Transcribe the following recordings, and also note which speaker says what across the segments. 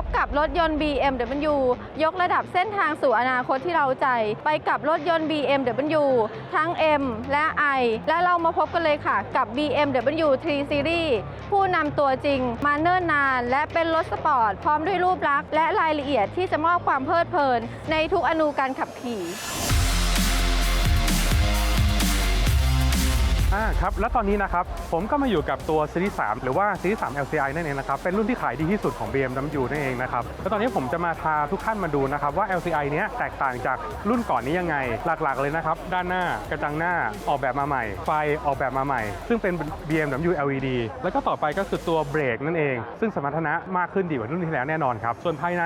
Speaker 1: บกับรถยนต์ BMW ยกระดับเส้นทางสู่อนาคตที่เราใจ ไปกับรถยนต์ BMW ทั้ง M และ I และเรามาพบกันเลยค่ะกับ BMW 3 Series ผู้นำตัวจริงมาเนิ่นนาน และเป็นรถสปอร์ต พร้อมด้วยรูปลักษณ์และรายละเอียดที่จะมอบความเพลิดเพลิน ในทุกอนูการขับขี่
Speaker 2: ครับ และตอนนี้นะครับ ผมก็มาอยู่กับตัวซีรีส์3หรือว่าซีรีส์3 LCI นั่นเองนะครับ เป็นรุ่นที่ขายดีที่สุดของ BMW นั่นเองนะครับ แล้วตอนนี้ผมจะมาพาทุกท่านมาดูนะครับ ว่า LCI เนี้ยแตกต่างจากรุ่นก่อนนี้ยังไง หลักๆเลยนะครับ ด้านหน้ากระจังหน้าออกแบบมาใหม่ ไฟออกแบบมาใหม่ ซึ่งเป็น BMW LED แล้วก็ต่อไปก็คือตัวเบรกนั่นเอง ซึ่งสมรรถนะมากขึ้นดีกว่ารุ่นที่แล้วแน่นอนครับส่วนภายใน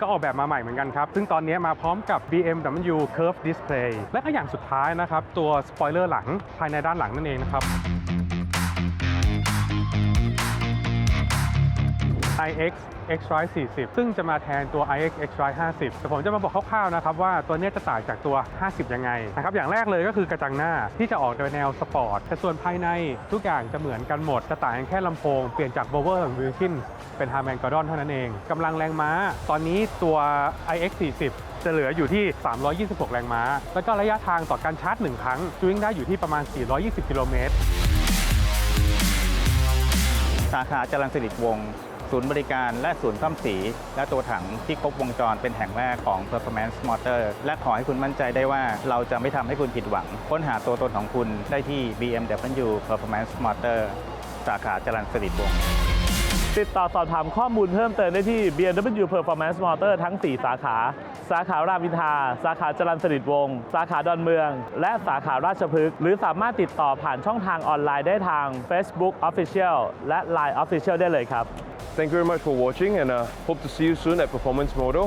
Speaker 2: ก็ออกแบบมาใหม่เหมือนกันครับซึ่งตอนนี้มาพร้อมกับ BMW Curve Display และก็อย่างสุดท้ายนะครับตัวสปอยเลอร์หลังภายในด้านหลังนั่นเองนะครับ iX X r i 40 ซึ่งจะมาแทนตัว iX X r i 50 แต่ผมจะมาบอกคร่าวๆนะครับว่าตัวเนี้ยจะต่างจากตัว 50 ยังไงนะครับอย่างแรกเลยก็คือกระจังหน้าที่จะออกในแนวสปอร์ตแต่ส่วนภายในทุกอย่างจะเหมือนกันหมด จะต่างกันแค่ลำโพง เปลี่ยนจาก Bower ของ Wilkin เป็น Harman Kardon เท่านั้นเองกำลังแรงม้า ตอนนี้ตัว iX 40 จะเหลืออยู่ที่ 326 แรงม้า แล้วก็ระยะทางต่อการชาร์จ 1 ครั้งจูงได้อยู่ที่ประมาณ 420 กิโลเมตร
Speaker 3: สาขาจรัญสนิทวงศ์ศูนย์บริการและศูนย์ซ่อมสี และตัวถังที่ครบวงจรเป็นแห่งแรกของ Performance Motor และขอให้คุณมั่นใจได้ว่าเราจะไม่ทำให้คุณผิดหวัง ค้นหาตัวตนของคุณได้ที่ BMW Performance Motor สาขาจรัญสนิทวงศ์
Speaker 4: ติดต่อสอบถามข้อมูลเพิ่มเติมได้ที่ BMW Performance Motor ทั้ง 4 สาขา สาขารามอินทราสาขาจรัญสนิทวงศ์สาขาดอนเมือง และสาขาราชพฤกษ์หรือสามารถติดต่อผ่านช่องทางออนไลน์ได้ทาง Facebook Official และ Line Official ได้เลยครับ
Speaker 5: Thank you very much for watching and uh, hope to see you soon at Performance Moto.